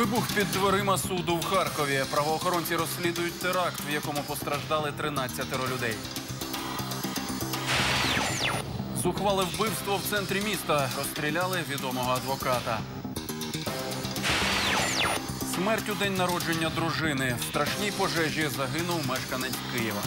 Вибух під дверима суду в Харкові. Правоохоронці розслідують теракт, в якому постраждали 13 людей. Зухвале вбивство в центрі міста. Розстріляли відомого адвоката. Смерть у день народження дружини. В страшній пожежі загинув мешканець Києва.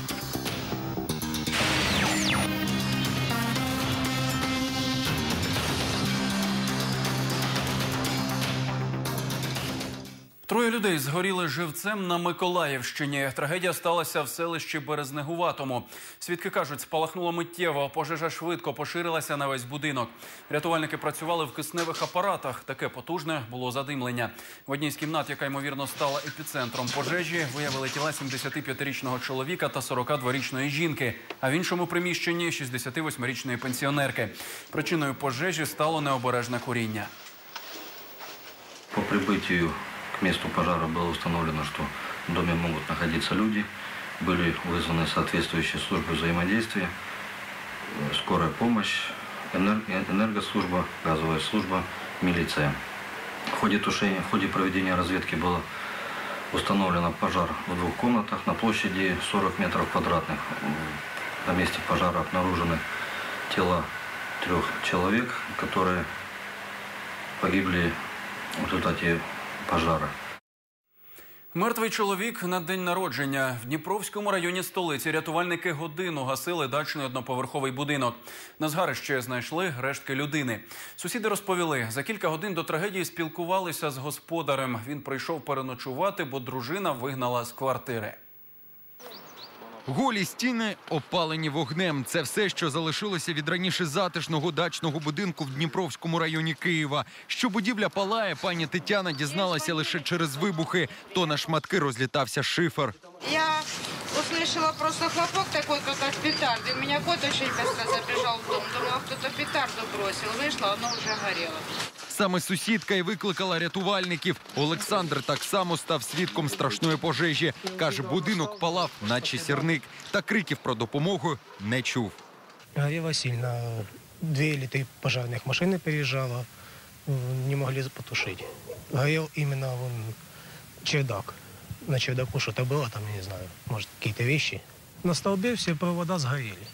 Троє людей згоріли живцем на Миколаївщині. Трагедія сталася в селищі Березнегуватому. Свідки кажуть, спалахнуло миттєво. Пожежа швидко поширилася на весь будинок. Рятувальники працювали в кисневих апаратах. Таке потужне було задимлення. В одній з кімнат, яка ймовірно стала епіцентром пожежі, виявили тіла 75-річного чоловіка та 42-річної жінки. А в іншому приміщенні 68-річної пенсіонерки. Причиною пожежі стало необережне куріння. По прибытию к месту пожара было установлено, что в доме могут находиться люди. Были вызваны соответствующие службы взаимодействия, э, скорая помощь, э, энергослужба, газовая служба, милиция. В ходе тушения, в ходе проведения разведки было установлено пожар в двух комнатах на площади 40 метров квадратных. На месте пожара обнаружены тела трех человек, которые погибли в результате пожара. Мертвий чоловік на день народження в Дніпровському районі столиці. Рятувальники годину гасили дачний одноповерховий будинок. На згарище знайшли рештки людини. Сусіди розповіли, за кілька годин до трагедії спілкувалися з господарем. Він прийшов переночувати, бо дружина вигнала з квартири. Голі стіни опалені вогнем. Це все, що залишилося від раніше затишного дачного будинку в Дніпровському районі Києва. Що будівля палає, пані Тетяна дізналася лише через вибухи. То на шматки розлітався шифер. Я услышала просто хлопок такой, как от петарды. У меня кот очень быстро забежал в дом. Думала, кто-то петарду бросил. Вышла, оно уже горело. Саме сусідка і викликала рятувальників. Олександр так само став свідком страшної пожежі. Каже, будинок палав, наче сірник, та криків про допомогу не чув. Горело сильно. Две или три пожарных машины переезжало. м, Не могли потушить. Горел именно вон чердак. На чердаку что-то было, там, я не знаю, может, какие-то вещи. На столбе все провода сгорели.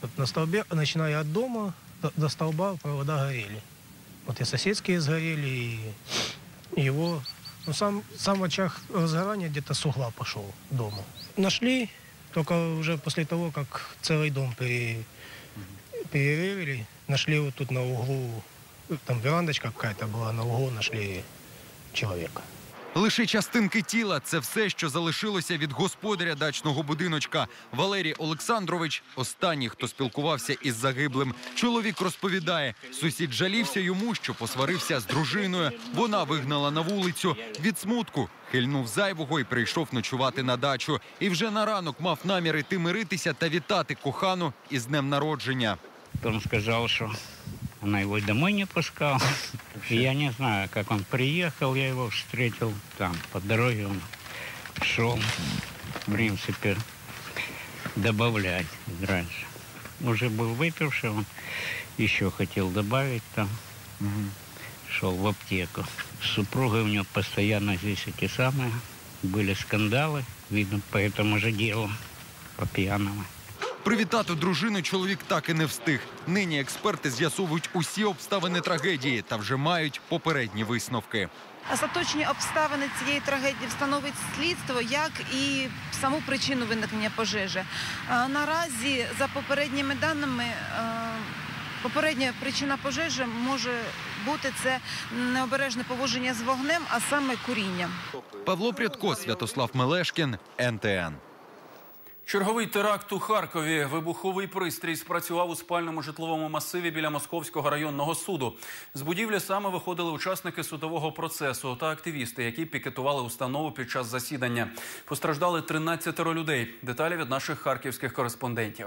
Вот на столбе, начиная от дома до, до столба, провода горели. Вот и соседские сгорели, и его... Ну, сам, сам очаг разгорания где-то с угла пошел дома. Нашли только уже после того, как целый дом пере, перерыли, нашли вот тут на углу, там верандочка какая-то была, на углу нашли человека. Лише частинки тіла це все, що залишилося від господаря дачного будиночка. Валерій Олександрович останній, хто спілкувався із загиблим. Чоловік розповідає, сусід жалівся йому, що посварився з дружиною. Вона вигнала на вулицю від смутку. Хильнув зайвого і прийшов ночувати на дачу. І вже на ранок мав намір іти миритися та вітати кохану із днем народження. Он сказал, что она его домой не пускала. И я не знаю, как он приехал, я его встретил там, по дороге он шел, в принципе, добавлять раньше. Уже был выпивший, он еще хотел добавить там. Шел в аптеку. С супругой у него постоянно здесь эти самые были скандалы, видно, по этому же делу, по пьяному. Привітати дружину чоловік так і не встиг. Нині експерти з'ясовують усі обставини трагедії та вже мають попередні висновки. Остаточні обставини цієї трагедії встановить слідство, як і саму причину виникнення пожежі. Наразі, за попередніми даними, е, попередня причина пожежі може бути це необережне поводження з вогнем, а саме куріння. Павло Прядко, Святослав Мелешкін, НТН. Черговий теракт у Харкові. Вибуховий пристрій спрацював у спальному житловому масиві біля Московського районного суду. З будівлі саме виходили учасники судового процесу та активісти, які пікетували установу під час засідання. Постраждали 13 людей. Деталі від наших харківських кореспондентів.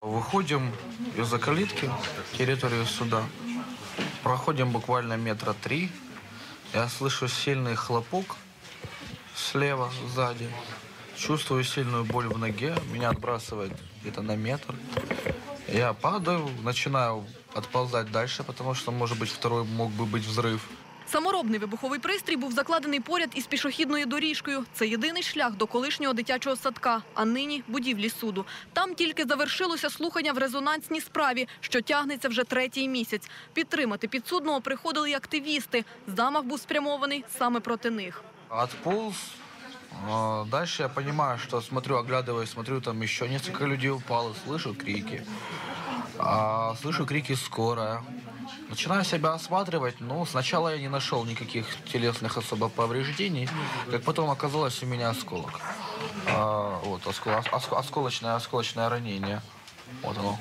Выходим из-за калитки в территорию суда. Проходим буквально метра три. Я слышу сильный хлопок слева, сзади. Чувствую сильную боль в ноге. Меня отбрасывает где-то на метр. Я падаю, начинаю отползать дальше, потому что, может быть, второй мог бы быть взрыв. Саморобний вибуховий пристрій був закладений поряд із пішохідною доріжкою. Це єдиний шлях до колишнього дитячого садка, а нині будівлі суду. Там тільки завершилося слухання в резонансній справі, що тягнеться вже третій місяць. Підтримати підсудного приходили й активісти. Замах був спрямований саме проти них. Отполз. А, Дальше я понимаю, что смотрю, оглядываюсь, смотрю, там еще несколько людей упало, слышу крики. А, слышу крики скорая. Начинаю себя осматривать, но сначала я не нашел никаких телесных особо повреждений, как потом оказалось у меня осколок. А, вот, оскол- оск- осколочное, осколочное ранение. Вот оно.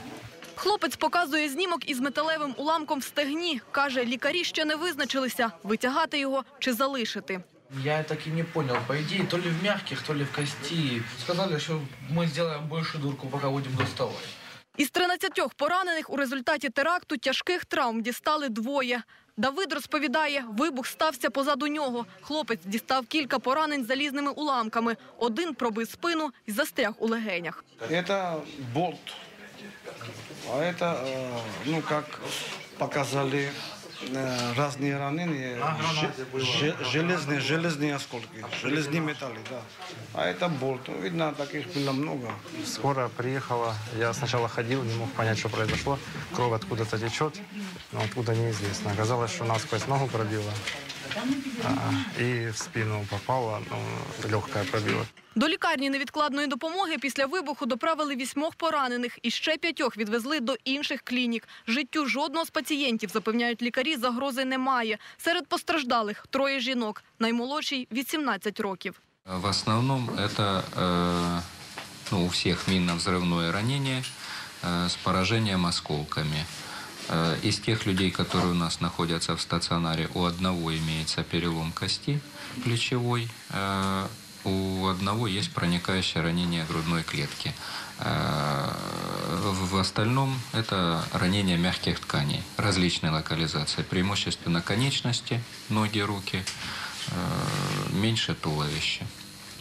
Хлопець показує знімок із металевим уламком в стегні. Каже, лікарі ще не визначилися, витягати його чи залишити. Я так и не понял. По идее, то ли в мягких, то ли в кости. Сказали, что мы сделаем больше дурку, пока будем доставать. Із 13 поранених у результаті теракту тяжких травм дістали двоє. Давид розповідає, вибух стався позаду нього. Хлопець дістав кілька поранень залізними уламками. Один пробив спину і застряг у легенях. Это болт. А это, э, ну, как показали э, разные ранения, же- же- железные, железные осколки, железные металлы, да. А это болт. Ну, Видно, таких было много. Скоро приехала. Я сначала ходил, не мог понять, что произошло. Кровь откуда-то течет, но откуда неизвестно. Оказалось, что насквозь ногу пробила а, и в спину попала, ну, легкая пробила. До лікарні невідкладної допомоги після вибуху доправили вісьмох поранених і ще п'ятьох відвезли до інших клінік. Життю жодного з пацієнтів, запевняють лікарі, загрози немає. Серед постраждалих троє жінок, наймолодшій – 18 років. В основном это э, ну, у всех минно-взрывное ранение э, с поражением осколками. Э, из тех людей, которые у нас находятся в стационаре, у одного имеется перелом кости плечевой, э, у одного есть проникающее ранение грудной клетки. Э, В остальном это ранение мягких тканей различной локализации, преимущественно конечности, ноги, руки, меньше туловища.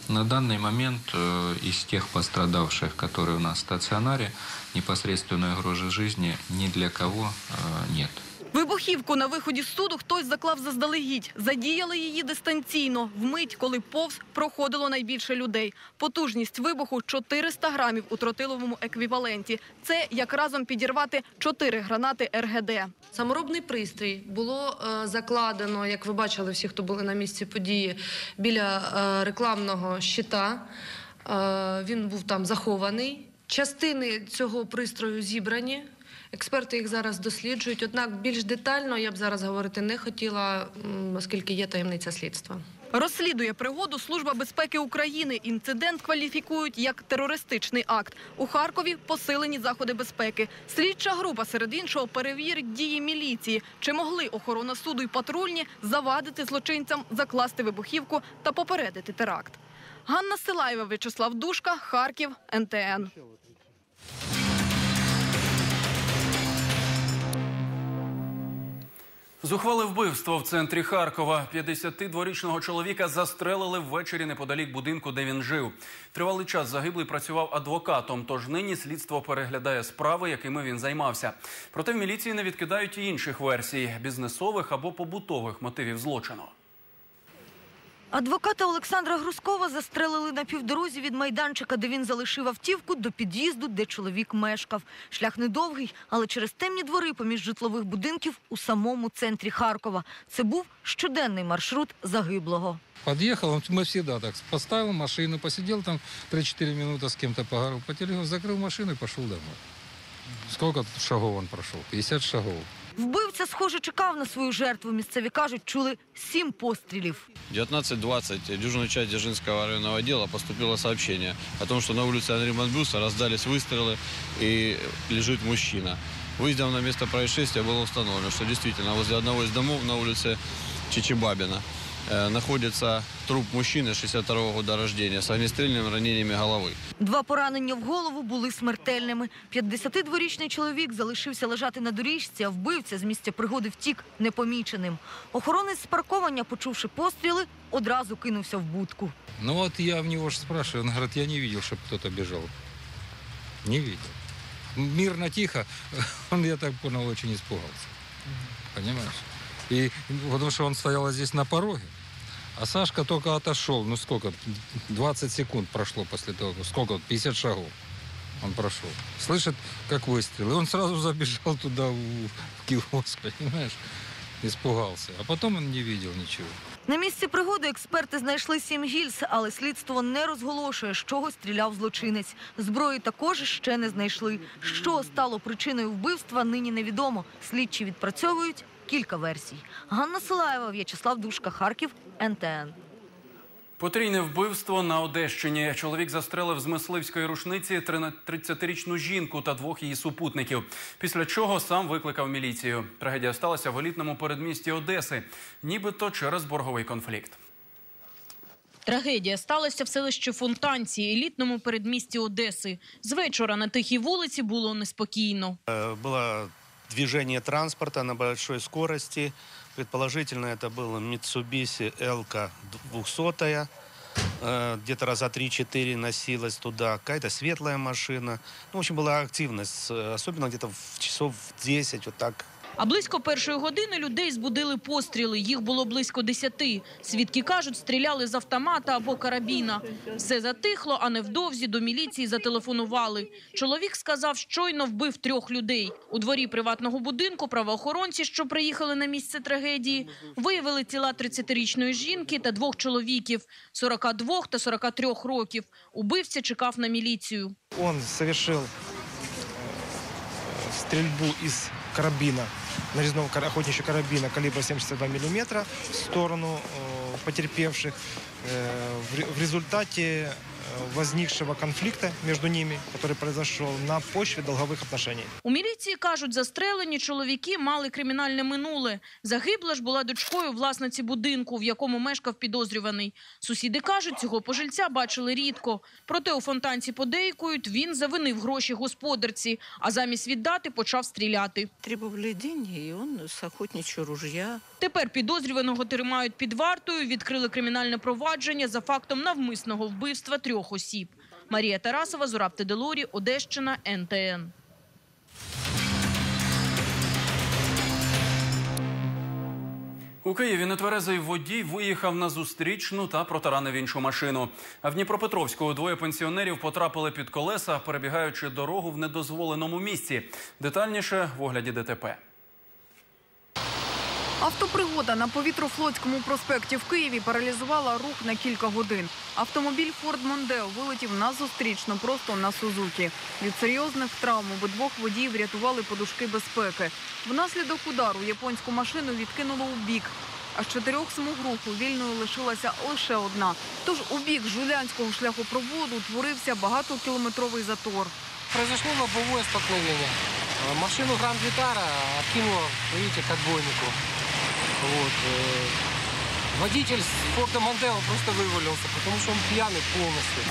На данный момент э, из тех пострадавших, которые у нас в стационаре, непосредственной угрозы жизни ни для кого э, нет. Вибухівку на виході з суду хтось заклав заздалегідь. Задіяли її дистанційно, вмить, коли повз проходило найбільше людей. Потужність вибуху 400 грамів у тротиловому еквіваленті. Це як разом підірвати 4 гранати РГД. Саморобний пристрій було е, закладено, як ви бачили, всі, хто були на місці події, біля е, рекламного щита. Е, він був там захований. Частини цього пристрою зібрані. Експерти їх зараз досліджують. Однак більш детально я б зараз говорити не хотіла, оскільки є таємниця слідства. Розслідує пригоду Служба безпеки України. Інцидент кваліфікують як терористичний акт. У Харкові посилені заходи безпеки. Слідча група, серед іншого, перевірить дії міліції. Чи могли охорона суду і патрульні завадити злочинцям закласти вибухівку та попередити теракт? Ганна Силаєва, В'ячеслав Душка, Харків, НТН. Зухвали вбивство в центрі Харкова. 52-річного чоловіка застрелили ввечері неподалік будинку, де він жив. Тривалий час загиблий працював адвокатом. Тож нині слідство переглядає справи, якими він займався. Проте в міліції не відкидають і інших версій бізнесових або побутових мотивів злочину. Адвоката Олександра Грускова застрелили на півдорозі від майданчика, де він залишив автівку, до під'їзду, де чоловік мешкав. Шлях недовгий, але через темні двори поміж житлових будинків у самому центрі Харкова. Це був щоденний маршрут загиблого. Подъехал, он- мы всегда так, поставил машину, посидел там 3-4 минуты с кем-то поговорил по телефону, закрыл машину и пошел домой. Сколько тут шагов он прошел? 50 шагов. Вбивця, схоже, чекав на свою жертву. Місцеві кажуть, чули сім пострілів. 19.20 дежурную часть Дзержинского районного отдела поступило сообщение о том, что на улице Анри Манбюса раздались выстрелы и лежит мужчина. Выездом на место происшествия было установлено, что действительно возле одного из домов на улице Чичибабина э, находится труп мужчины 62 года рождения с огнестрельными ранениями головы. Два поранення в голову були смертельними. 52-річний чоловік залишився лежати на доріжці, а вбивця з місця пригоди втік непоміченим. Охоронець з парковання, почувши постріли, одразу кинувся в будку. Ну вот я в него же спрашиваю, он говорит, я не видел, чтобы кто-то бежал. Не видел. Мирно, тихо, он, я так понял, очень испугался. Понимаешь? И потому что он стоял здесь на пороге. А Сашка только отошел. Ну сколько? 20 секунд прошло после того. Сколько? 50 шагов он прошел. Слышит, как выстрел. И он сразу забежал туда, в, в киоск, понимаешь? Испугался. А потом он не видел ничего. На місці пригоди експерти знайшли сім гільз, але слідство не розголошує, з чого стріляв злочинець. Зброї також ще не знайшли. Що стало причиною вбивства, нині невідомо. Слідчі відпрацьовують кілька версій. Ганна Силаєва, В'ячеслав Душка, Харків, НТН. Потрійне вбивство на Одещині. Чоловік застрелив з мисливської рушниці 30-річну жінку та двох її супутників. Після чого сам викликав міліцію. Трагедія сталася в елітному передмісті Одеси, нібито через борговий конфлікт. Трагедія сталася в селищі Фонтанці, елітному передмісті Одеси. З вечора на тихій вулиці було неспокійно. Э, Было движение транспорта на большой скорости. Предположительно, это был Mitsubishi L 200 Э, Где-то раза 3-4 носилась туда. Какая-то светлая машина. Ну, в общем, была активность. э, Особенно где-то в часов в 10, вот так. А близько першої години людей збудили постріли. Їх було близько десяти. Свідки кажуть, стріляли з автомата або карабіна. Все затихло, а невдовзі до міліції зателефонували. Чоловік сказав, щойно вбив трьох людей. У дворі приватного будинку правоохоронці, що приїхали на місце трагедії, виявили тіла 30-річної жінки та двох чоловіків – 42 та 43 років. Убивця чекав на міліцію. Он совершил э, стрельбу из карабина, нарезного кара- охотничьего карабина калибра 72 мм в сторону э, потерпевших. Э, в ре- в результате э, возникшего конфликта между ними, который произошел на почве долговых отношений. У міліції кажуть, застрелені чоловіки мали кримінальне минуле. Загибла ж була дочкою власниці будинку, в якому мешкав підозрюваний. Сусіди кажуть, цього пожильця бачили рідко. Проте у фонтанці подейкують, він завинив гроші господарці, а замість віддати почав стріляти. Требовали деньги, и он с охотничьего ружья. Тепер підозрюваного тримають під вартою, відкрили кримінальне провадження за фактом навмисного вбивства трьох осіб. Марія Тарасова, Зураб Теделорі, Одещина, НТН. У Києві нетверезий водій виїхав на зустрічну та протаранив іншу машину. А в Дніпропетровську двоє пенсіонерів потрапили під колеса, перебігаючи дорогу в недозволеному місці. Детальніше в огляді ДТП. Автопригода на повітрофлотському проспекті в Києві паралізувала рух на кілька годин. Автомобіль Форд Мондео вилетів на зустрічну просто на Сузукі. Від серйозних травм обидвох водіїв врятували подушки безпеки. Внаслідок удару японську машину відкинуло у бік. А з чотирьох смуг руху вільною лишилася лише одна. Тож у бік жулянського шляхопроводу утворився багатокілометровий затор. Произошло лобовое столкновение. Э, Машину Гранд Витара откинуло, видите, к отбойнику. Вот. э, Водитель с Форда Мондео просто вывалился, потому что он пьяный полностью.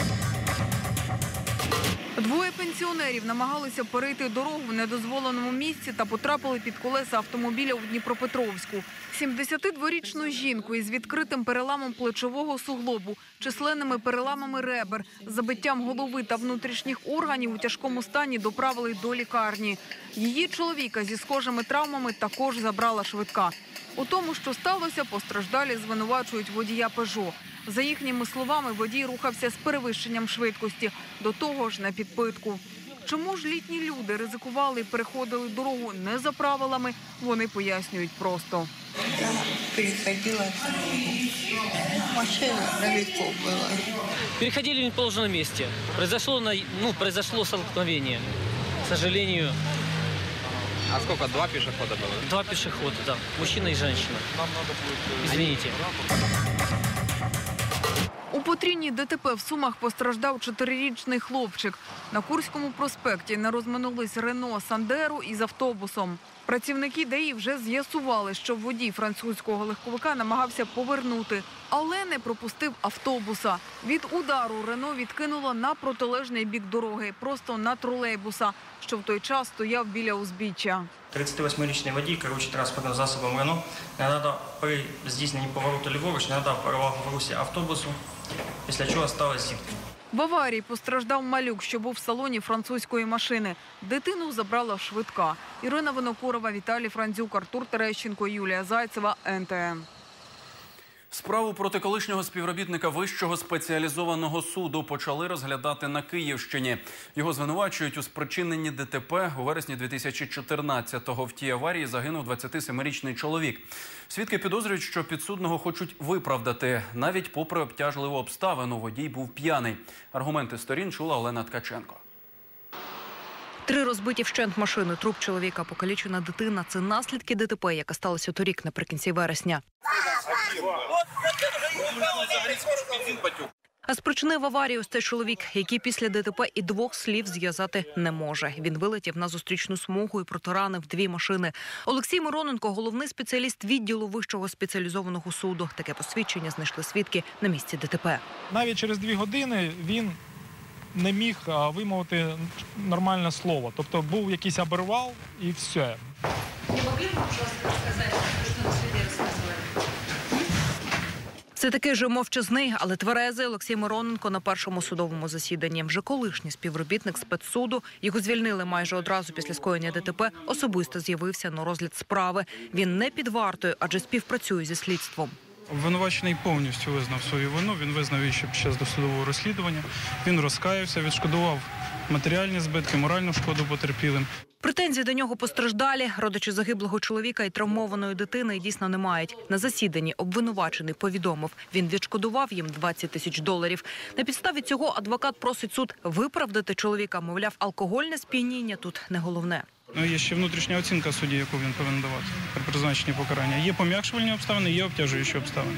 Двоє пенсіонерів намагалися перейти дорогу в недозволеному місці та потрапили під колеса автомобіля у Дніпропетровську. 72-річну жінку із відкритим переламом плечового суглобу, численними переламами ребер, забиттям голови та внутрішніх органів у тяжкому стані доправили до лікарні. Її чоловіка зі схожими травмами також забрала швидка. У тому, що сталося, постраждалі звинувачують водія Пежо. За їхніми словами, водій рухався з перевищенням швидкості, до того ж на підпитку. Чому ж літні люди ризикували і переходили дорогу не за правилами, вони пояснюють просто. Переходила. Машина далеко была. Переходили в неположенном месте. Произошло, на, ну, произошло столкновение. К сожалению. А сколько? Два пешехода было? Два пешехода, да. Мужчина и женщина. Извините. У потрійній ДТП в Сумах постраждав чотирирічний хлопчик. На Курському проспекті не розминулись Рено Сандеру із автобусом. Працівники ДАІ вже з'ясували, що водій французького легковика намагався повернути, але не пропустив автобуса. Від удару Рено відкинуло на протилежний бік дороги, просто на тролейбуса, що в той час стояв біля узбіччя. 38-річний водій, керуючи транспортним засобом Рено, не надав при здійсненні повороту ліворуч, надав перевагу в русі автобусу, після чого сталося зіткнення. В аварії постраждав малюк, що був в салоні французької машини. Дитину забрала швидка. Ірина Винокурова, Віталій Франзюк, Артур Терещенко, Юлія Зайцева, НТН. Справу проти колишнього співробітника вищого спеціалізованого суду почали розглядати на Київщині. Його звинувачують у спричиненні ДТП у вересні 2014-го. В тій аварії загинув 27-річний чоловік. Свідки підозрюють, що підсудного хочуть виправдати. Навіть попри обтяжливу обставину, водій був п'яний. Аргументи сторін чула Олена Ткаченко. Три розбиті вщент машини, труп чоловіка, покалічена дитина. Це наслідки ДТП, яка сталася торік наприкінці вересня. А спричинив аварію ось чоловік, який після ДТП і двох слів зв'язати не може. Він вилетів на зустрічну смугу і протаранив дві машини. Олексій Мироненко, головний спеціаліст відділу вищого спеціалізованого суду. Таке посвідчення знайшли свідки на місці ДТП. Навіть через дві години він не міг вимовити нормальне слово. Тобто був якийсь обервал і все. Не могли б, пожалуйста, розказати, що на суді розказували? Це такий же мовчазний, але тверезий Олексій Мироненко на першому судовому засіданні. Вже колишній співробітник спецсуду. Його звільнили майже одразу після скоєння ДТП. Особисто з'явився на розгляд справи. Він не під вартою, адже співпрацює зі слідством. Обвинувачений повністю визнав свою вину. Він визнав її ще під час досудового розслідування. Він розкаявся, відшкодував матеріальні збитки, моральну шкоду потерпілим. Претензій до нього постраждалі. Родичі загиблого чоловіка і травмованої дитини дійсно не мають. На засіданні обвинувачений повідомив, він відшкодував їм 20 тисяч доларів. На підставі цього адвокат просить суд виправдати чоловіка. Мовляв, алкогольне сп'яніння тут не головне. Ну, є ще внутрішня оцінка судді, яку він повинен давати при призначенні покарання. Є пом'якшувальні обставини, є обтяжуючі обставини.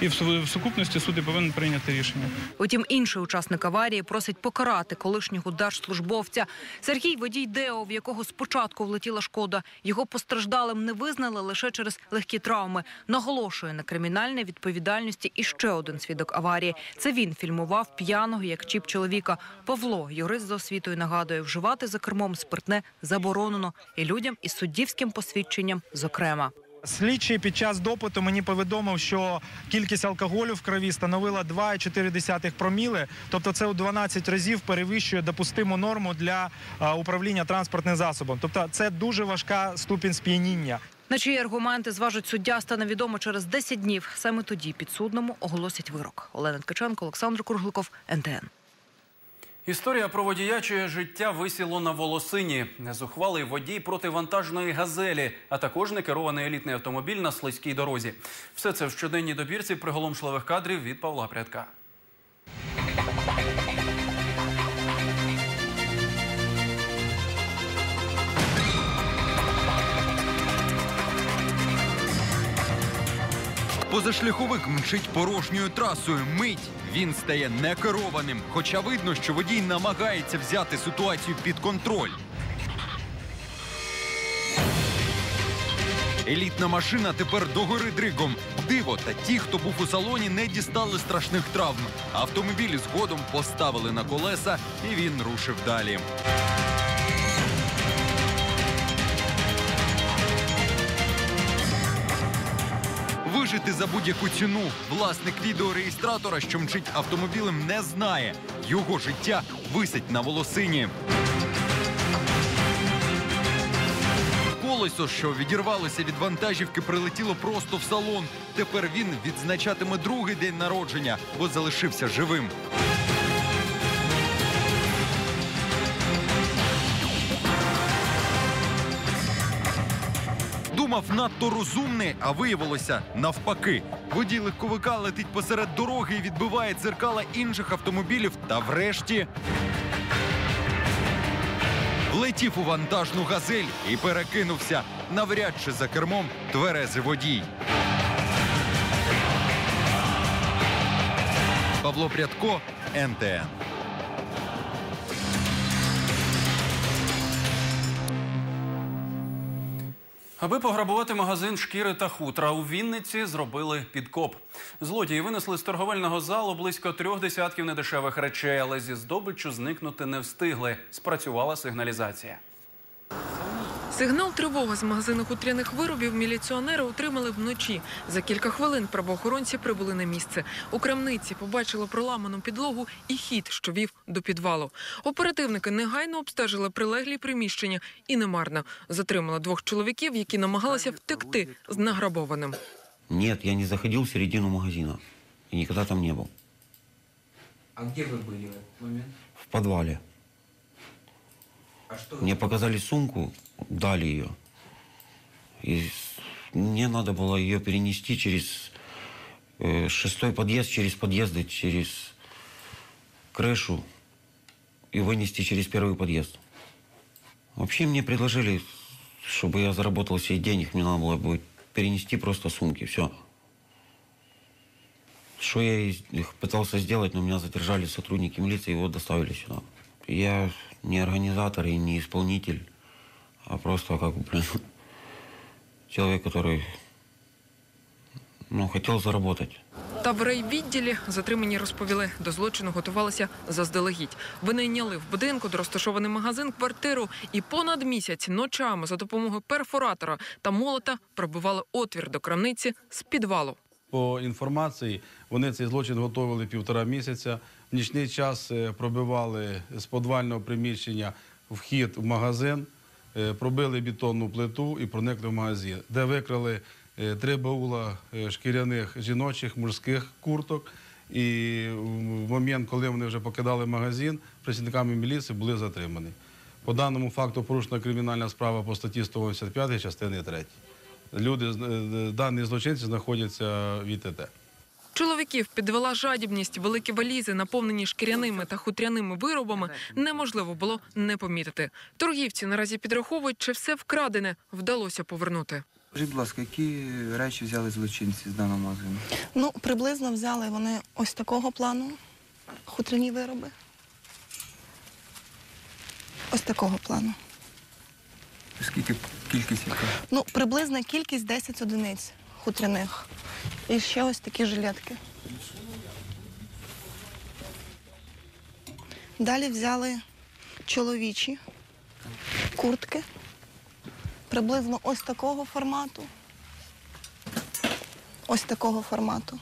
І в сукупності суд повинен прийняти рішення. Утім, інший учасник аварії просить покарати колишнього держслужбовця. Сергій водій Део, в якого спочатку влетіла шкода. Його постраждалим не визнали лише через легкі травми. Наголошує на кримінальній відповідальності і ще один свідок аварії. Це він фільмував п'яного як чіп чоловіка. Павло, юрист за освітою, нагадує, вживати за кермом спиртне заборонено і людям із суддівським посвідченням, зокрема. Слідчий під час допиту мені повідомив, що кількість алкоголю в крові становила 2,4 проміли, тобто це у 12 разів перевищує допустиму норму для управління транспортним засобом. Тобто це дуже важка ступінь сп'яніння. На чиї аргументи зважить суддя стане відомо через 10 днів. Саме тоді підсудному оголосять вирок. Олена Ткаченко, Олександр Кругликов, НТН. Історія про водія, чиє життя висіло на волосині. Незухвалий водій проти вантажної газелі, а також некерований елітний автомобіль на слизькій дорозі. Все це в щоденній добірці приголомшливих кадрів від Павла Прядка. Позашляховик мчить порожньою трасою. Мить він стає некерованим. Хоча видно, що водій намагається взяти ситуацію під контроль. Елітна машина тепер догори дригом. Диво, та ті, хто був у салоні, не дістали страшних травм. Автомобіль згодом поставили на колеса, і він рушив далі. Вижити за будь-яку ціну власник відеореєстратора, що мчить автомобілем, не знає. Його життя висить на волосині. Колесо, що відірвалося від вантажівки, прилетіло просто в салон. Тепер він відзначатиме другий день народження, бо залишився живим. Думав надто розумний, а виявилося навпаки. Водій легковика летить посеред дороги і відбиває дзеркала інших автомобілів. Та врешті влетів у вантажну газель і перекинувся навряд чи за кермом тверезий водій. Павло Прядко, НТН. Аби пограбувати магазин шкіри та хутра у Вінниці зробили підкоп. Злодії винесли з торговельного залу близько трьох десятків недешевих речей, але зі здобичу зникнути не встигли. Спрацювала сигналізація. Сигнал тривоги з магазину хутряних виробів міліціонери отримали вночі. За кілька хвилин правоохоронці прибули на місце. У крамниці побачили проламану підлогу і хід, що вів до підвалу. Оперативники негайно обстежили прилеглі приміщення і немарно затримали двох чоловіків, які намагалися втекти з награбованим. Нет, я не заходил в середину магазина. И никогда там не был. А где вы были в этот момент? В подвале. А? Мне показали сумку, дали ее. И мне надо было ее перенести через э, шестой подъезд, через подъезды, через крышу и вынести через первый подъезд. Вообще мне предложили, чтобы я заработал себе денег, мне надо было будет перенести просто сумки, все. Что я пытался сделать, но меня задержали сотрудники милиции, его доставили сюда. Я не организатор и не исполнитель, а просто как блин, человек, который, ну, хотел заработать. Та в райвідділі затримані розповіли, до злочину готувалися заздалегідь. Винайняли в будинку, де розташований магазин, квартиру і понад місяць ночами за допомогою перфоратора та молота пробивали отвір до крамниці з підвалу. По інформації, вони цей злочин готували півтора місяця. В нічний час е, пробивали з подвального приміщення вхід в магазин, е, пробили бетонну плиту і проникли в магазин, де викрали е, три баула шкіряних жіночих мужських курток. І в момент, коли вони вже покидали магазин, працівниками міліції були затримані. По даному факту порушена кримінальна справа по статті 185 частини 3. Люди, з- е, дані злочинці знаходяться в ІТТ. Чоловіків підвела жадібність, великі валізи, наповнені шкіряними та хутряними виробами, неможливо було не помітити. Торгівці наразі підраховують, чи все вкрадене вдалося повернути. Скажіть, будь ласка, які речі взяли злочинці з даного магазину? Ну, приблизно взяли вони ось такого плану хутряні вироби. Ось такого плану. Скільки кількість яка? Ну, приблизна кількість 10 одиниць хутряних. І ще ось такі жилетки. Далі взяли чоловічі куртки. Приблизно ось такого формату. Ось такого формату.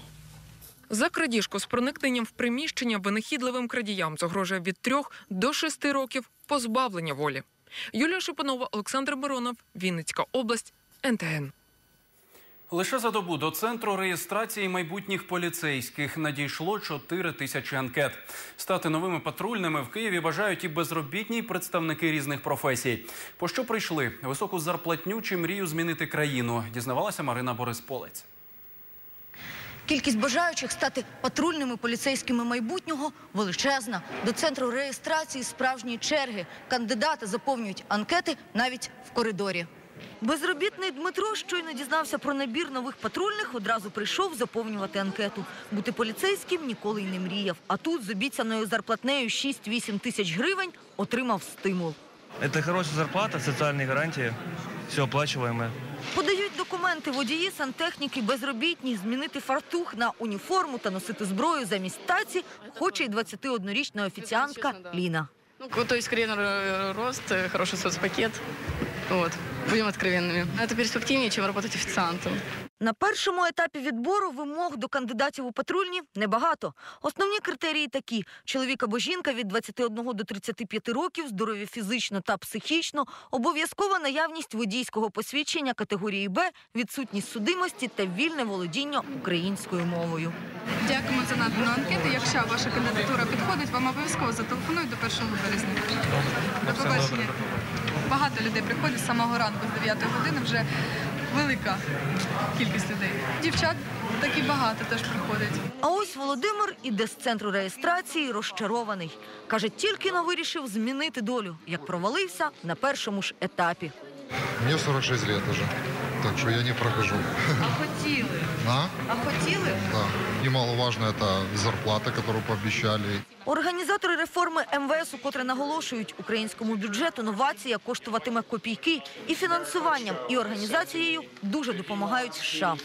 За крадіжку з проникненням в приміщення винахідливим крадіям загрожує від трьох до шести років позбавлення волі. Юлія Шипанова, Олександр Миронов, Вінницька область, НТН. Лише за добу до центру реєстрації майбутніх поліцейських надійшло 4 тисячі анкет. Стати новими патрульними в Києві бажають і безробітні представники різних професій. По що прийшли? Високу зарплатню чи мрію змінити країну? Дізнавалася Марина Борисполець. Кількість бажаючих стати патрульними поліцейськими майбутнього величезна. До центру реєстрації справжні черги. Кандидати заповнюють анкети навіть в коридорі. Безробітний Дмитро щойно дізнався про набір нових патрульних, одразу прийшов заповнювати анкету. Бути поліцейським ніколи й не мріяв. А тут з обіцяною зарплатнею 6-8 тисяч гривень отримав стимул. Это хорошая зарплата, социальные гарантии, все оплачиваемое. Подають документи водії, сантехніки, безробітні. Змінити фартух на уніформу та носити зброю замість таці хоче й 21-річна офіціантка Ліна. Ну, то есть карьерный э, рост, э, хороший соцпакет. Вот. Будем откровенными. Это перспективнее, чем работать официантом. На першому етапі відбору вимог до кандидатів у патрульні небагато. Основні критерії такі: чоловік або жінка від 21 до 35 років, здорові фізично та психічно, обов'язкова наявність водійського посвідчення категорії Б, відсутність судимості та вільне володіння українською мовою. Дякуємо за надану анкету. Якщо ваша кандидатура підходить, вам обов'язково зателефонують до 1 березня. До побачення. Багато людей приходять з самого ранку, з 9 години вже велика кількість людей. Дівчат такі багато теж приходять. А ось Володимир іде з центру реєстрації розчарований. Каже, тільки но вирішив змінити долю, як провалився на першому ж етапі. Мені 46 років уже, так что я не прохожу. А хотіли? А? А хотіли? Да. Немаловажно это зарплата, которую пообещали. Організатори реформи МВС укотре наголошують, українському бюджету новація коштуватиме копійки і фінансуванням, і організацією дуже допомагають США.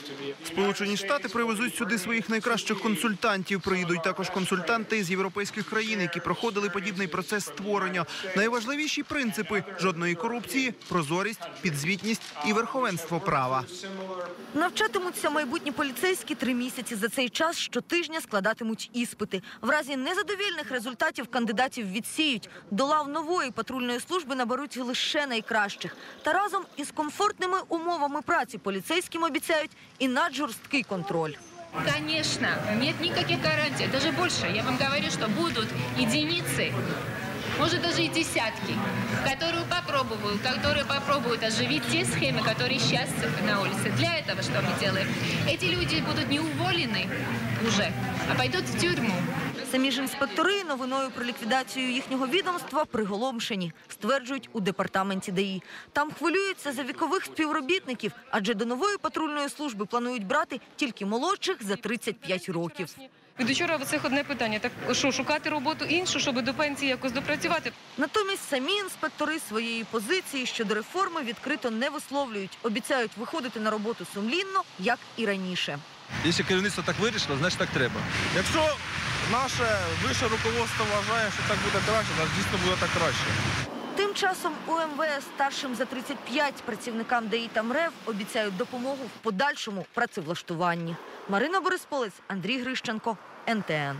Сполучені Штати привезуть сюди своїх найкращих консультантів. Приїдуть також консультанти з європейських країн, які проходили подібний процес створення. Найважливіші принципи жодної корупції, прозорість, підзвітність і верховенство права. Навчатимуться майбутні поліцейські три місяці. За цей час щотижня складатимуть іспити. В разі незадовільних результатів кандидатів відсіють. До лав нової патрульної служби наберуть лише найкращих. Та разом із комфортними умовами праці поліцейським обіцяють і наджорсткий контроль. Конечно, нет никаких гарантий. Даже больше. Я вам говорю, что будут единицы, может даже и десятки, которые попробуют, которые попробуют оживить те схемы, которые сейчас на улице. Для этого что мы делаем? Эти люди будут не уволены уже, а пойдут в тюрьму. Самі ж інспектори новиною про ліквідацію їхнього відомства приголомшені, стверджують у департаменті ДАІ. Там хвилюються за вікових співробітників, адже до нової патрульної служби планують брати тільки молодших за 35 років. Від учора оцих одне питання. Так що шукати роботу іншу, щоб до пенсії якось допрацювати. Натомість самі інспектори своєї позиції щодо реформи відкрито не висловлюють. Обіцяють виходити на роботу сумлінно, як і раніше. Якщо керівництво так вирішило, значить так треба. Якщо наше вище руководство вважає, що так буде краще, то дійсно буде так краще. Тим часом у МВС старшим за 35 працівникам ДАІ та МРЕВ обіцяють допомогу в подальшому працевлаштуванні. Марина Борисполець, Андрій Грищенко, НТН.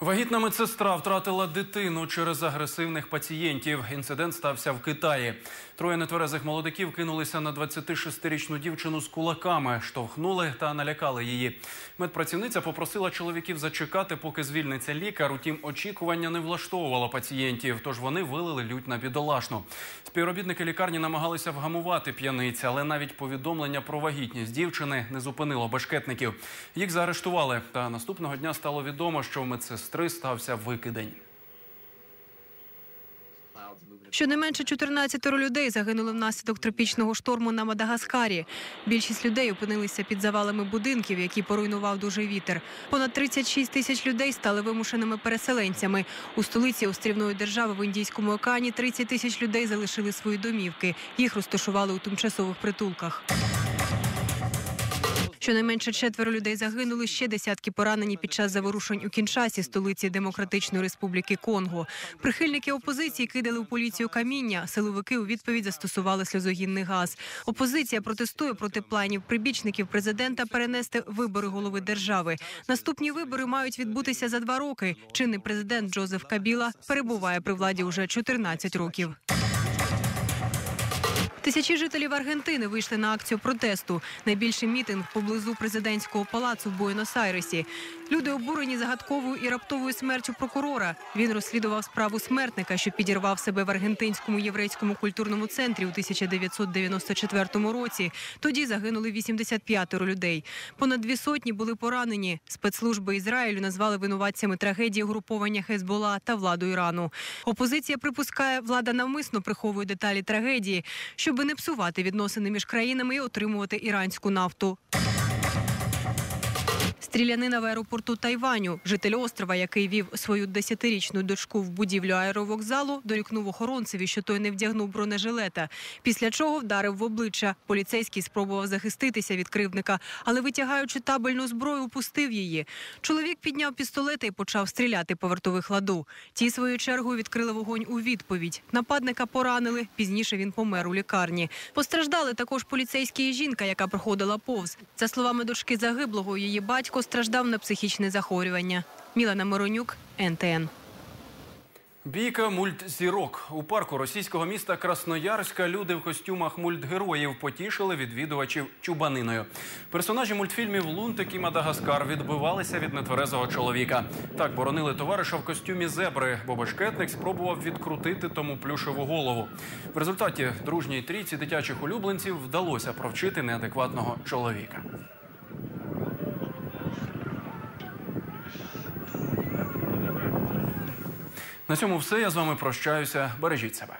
Вагітна медсестра втратила дитину через агресивних пацієнтів. Інцидент стався в Китаї. Троє нетверезих молодиків кинулися на 26-річну дівчину з кулаками, штовхнули та налякали її. Медпрацівниця попросила чоловіків зачекати, поки звільниться лікар. Утім, очікування не влаштовувало пацієнтів, тож вони вилили лють на бідолашну. Співробітники лікарні намагалися вгамувати п'яниці, але навіть повідомлення про вагітність дівчини не зупинило бешкетників. Їх заарештували. Та наступного дня стало відомо, що в медсестри стався викидень. Щонайменше 14 людей загинули внаслідок тропічного шторму на Мадагаскарі. Більшість людей опинилися під завалами будинків, які поруйнував дуже вітер. Понад 36 тисяч людей стали вимушеними переселенцями. У столиці острівної держави в Індійському океані 30 тисяч людей залишили свої домівки. Їх розташували у тимчасових притулках. Щонайменше четверо людей загинули, ще десятки поранені під час заворушень у Кіншасі, столиці Демократичної Республіки Конго. Прихильники опозиції кидали у поліцію каміння. Силовики у відповідь застосували сльозогінний газ. Опозиція протестує проти планів прибічників президента перенести вибори голови держави. Наступні вибори мають відбутися за два роки. Чинний президент Джозеф Кабіла перебуває при владі уже 14 років. Тисячі жителів Аргентини вийшли на акцію протесту. Найбільший мітинг поблизу президентського палацу в Буенос-Айресі. Люди обурені загадковою і раптовою смертю прокурора. Він розслідував справу смертника, що підірвав себе в аргентинському єврейському культурному центрі у 1994 році. Тоді загинули 85 людей. Понад дві сотні були поранені. Спецслужби Ізраїлю назвали винуватцями трагедії угруповання Хезбола та владу Ірану. Опозиція припускає, влада навмисно приховує деталі трагедії, щоби не псувати відносини між країнами і отримувати іранську нафту. Стрілянина в аеропорту Тайваню. Житель острова, який вів свою десятирічну дочку в будівлю аеровокзалу, дорікнув охоронцеві, що той не вдягнув бронежилета. Після чого вдарив в обличчя. Поліцейський спробував захиститися від кривдника, але витягаючи табельну зброю, пустив її. Чоловік підняв пістолета і почав стріляти по вартових ладу. Ті свою чергу відкрили вогонь у відповідь. Нападника поранили. Пізніше він помер у лікарні. Постраждали також поліцейські і жінка, яка проходила повз. За словами дочки загиблого, її батько страждав на психічне захворювання. Мілана Моронюк, НТН. Бійка мультзірок у парку російського міста Красноярська. Люди в костюмах мультгероїв потішили відвідувачів чубаниною. Персонажі мультфільмів Лунтик і Мадагаскар відбивалися від нетверезого чоловіка. Так боронили товариша в костюмі зебри, бо бешкетник спробував відкрутити тому плюшеву голову. В результаті дружній трійці дитячих улюбленців вдалося провчити неадекватного чоловіка. На цьому все. Я з вами прощаюся. Бережіть себе.